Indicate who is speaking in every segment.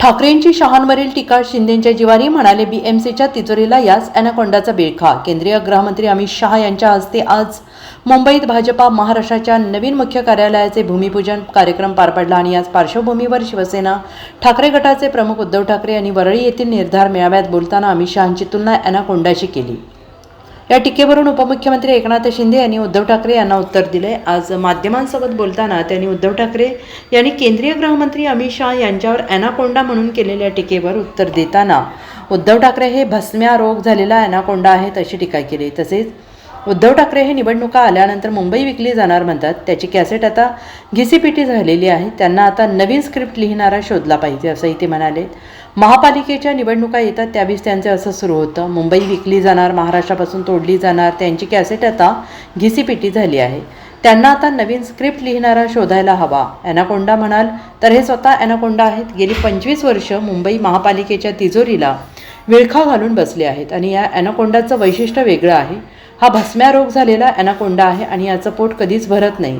Speaker 1: ठाकरेंची शहांवरील टीका शिंदेच्या जिवारी म्हणाले बीएमसीच्या तिजोरीला याच अॅनाकोंडाचा बिळखा. केंद्रीय गृहमंत्री अमित शहा यांच्या हस्ते आज मुंबईत भाजपा महाराष्ट्राच्या नवीन मुख्य कार्यालयाचे भूमिपूजन कार्यक्रम पार पडला आणि याच पार्श्वभूमीवर शिवसेना ठाकरे गटाचे प्रमुख उद्धव ठाकरे यांनी वरळी येथील निर्धार मेळाव्यात बोलताना अमित शहांची तुलना अॅनाकोंडाशी केली. या टीकेवरून उपमुख्यमंत्री एकनाथ शिंदे यांनी उद्धव ठाकरे यांना उत्तर दिले आज माध्यमांसोबत बोलताना त्यांनी उद्धव ठाकरे यांनी केंद्रीय गृहमंत्री अमित शहा यांच्यावर अॅनाकोंडा म्हणून केलेल्या टीकेवर उत्तर देताना. उद्धव ठाकरे हे भस्म्या रोग झालेला अॅनाकोंडा आहेत अशी टीका केली. तसेच उद्धव ठाकरे हे निवडणुका आल्यानंतर मुंबई विकली जाणार म्हणतात. त्याची कॅसेट आता घिसीपिटी झालेली आहे. त्यांना आता नवीन स्क्रिप्ट लिहिणारा शोधला पाहिजे असंही ते म्हणाले. महापालिकेच्या निवडणुका येतात त्यावेळेस त्यांचं असं सुरू होतं. मुंबई विकली जाणार महाराष्ट्रापासून तोडली जाणार त्यांची कॅसेट आता घिसीपिटी झाली आहे. त्यांना आता नवीन स्क्रिप्ट लिहिणारा शोधायला हवा. ॲनाकोंडा म्हणाल तर हे स्वतः ॲनाकोंडा आहेत. गेली पंचवीस वर्ष मुंबई महापालिकेच्या तिजोरीला विळखा घालून बसले आहेत आणि या ॲनाकोंडाचं वैशिष्ट्य वेगळं आहे. हा भस्म्या रोग झालेला ॲनाकोंडा आहे आणि याचं पोट कधीच भरत नाही.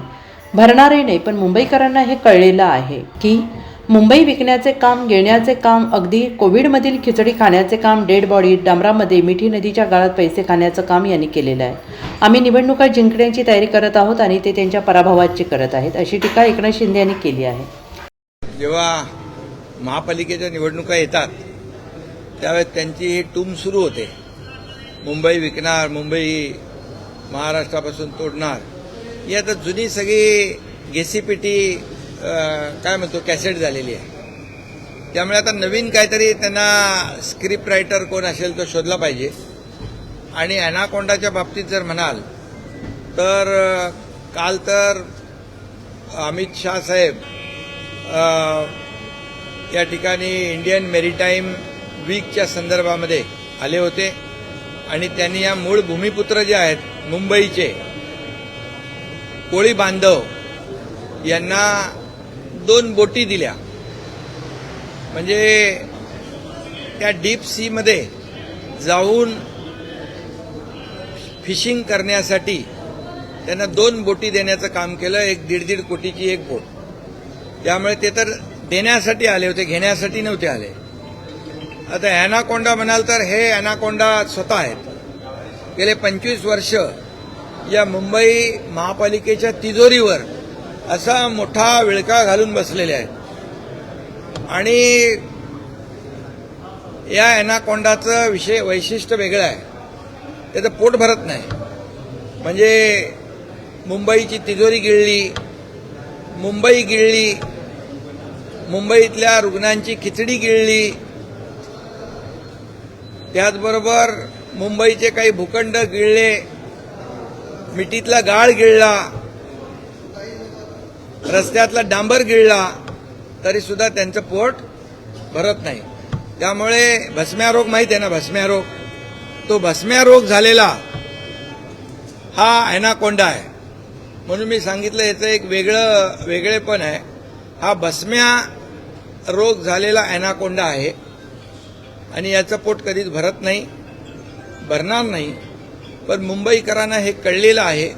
Speaker 1: भरणारही नाही पण मुंबईकरांना हे कळलेलं आहे की मुंबई विकण्याचे काम घेण्याचे काम अगदी कोविडमधील खिचडी खाण्याचे काम डेड बॉडी डांबरामध्ये मिठी नदीच्या गाळात पैसे खाण्याचं काम यांनी केलेलं आहे. आम्ही निवडणुका जिंकण्याची तयारी करत आहोत आणि ते त्यांच्या पराभवाची करत आहेत अशी टीका एकनाथ शिंदे यांनी केली आहे.
Speaker 2: जेव्हा महापालिकेच्या निवडणुका येतात त्यावेळेस त्यांची टूम सुरू होते. मुंबई विकणार मुंबई महाराष्ट्रापासून तोडणार. ही आता जुनी सगळी गेसीपीटी काय म्हणतो कॅसेट झालेली आहे. त्यामुळे आता नवीन काहीतरी त्यांना स्क्रिप्ट रायटर कोण असेल तो शोधला पाहिजे. आणि अॅनाकोंडाच्या बाबतीत जर म्हणाल तर काल तर अमित शाह साहेब या ठिकाणी इंडियन मेरीटाईम वीकच्या संदर्भामध्ये आले होते. आणि त्यांनी या मूळ भूमिपुत्र जे आहेत मुंबईचे कोळी बांधव यांना दोन बोटी दिल्या. म्हणजे त्या डीप सीमध्ये जाऊन फिशिंग करण्यासाठी त्यांना दोन बोटी देण्याचं काम केलं एक दीड दीड कोटीची एक बोट. त्यामुळे ते तर देण्यासाठी आले होते घेण्यासाठी नव्हते आले. आता अॅनाकोंडा म्हणाल तर हे अॅनाकोंडा स्वतः आहेत. गेले पंचवीस वर्ष या मुंबई महापालिकेच्या तिजोरीवर असा मोठा विळका घालून बसलेले आहेत. आणि या अॅनाकोंडाचं विषय वैशिष्ट्य वेगळं आहे. त्याचं पोट भरत नाही. म्हणजे मुंबईची तिजोरी गिळली मुंबई गिळली मुंबईतल्या रुग्णांची खिचडी गिळली त्याचबरोबर मुंबईचे काही भूखंड गिळले मिठीतला गाळ गिळला रस्त्यातला डांबर गिळला तरी सुद्धा त्यांचं पोट भरत नाही. त्यामुळे भस्म्या रोग माहीत आहे ना भस्म्या रोग? तो भस्म्या रोग झालेला हा अॅनाकोंडा आहे. म्हणून मी सांगितलं याचं एक वेगळं वेगळेपण आहे. हा भस्म्या रोग झालेला अॅनाकोंडा आहे. आणि याचं पोट कधीच भरत नाही भरणार नाही. पण मुंबईकरांना हे कळलेलं आहे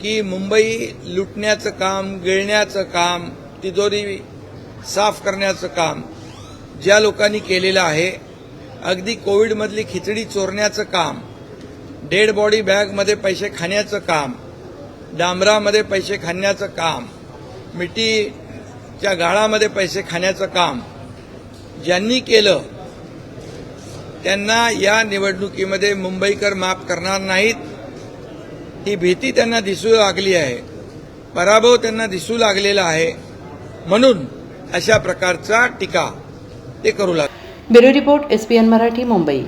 Speaker 2: की मुंबई लुटण्याचं काम गिळण्याचं काम तिजोरी साफ करण्याचं काम ज्या लोकांनी केलेलं आहे अगदी कोविडमधली खिचडी चोरण्याचं काम डेड बॉडी बॅगमध्ये पैसे खाण्याचं काम डांबरामध्ये पैसे खाण्याचं काम मिठीच्या गाळामध्ये पैसे खाण्याचं काम ज्यांनी केलं त्यांना या निवडणुकीमध्ये मुंबईकर माफ करणार नाहीत. ही भीती त्यांना दिसू लागली आहे. पराभव त्यांना दिसू लागलेला आहे. म्हणून अशा प्रकारचा टीका ते करू लागले.
Speaker 1: Bureau report SPN Marathi Mumbai.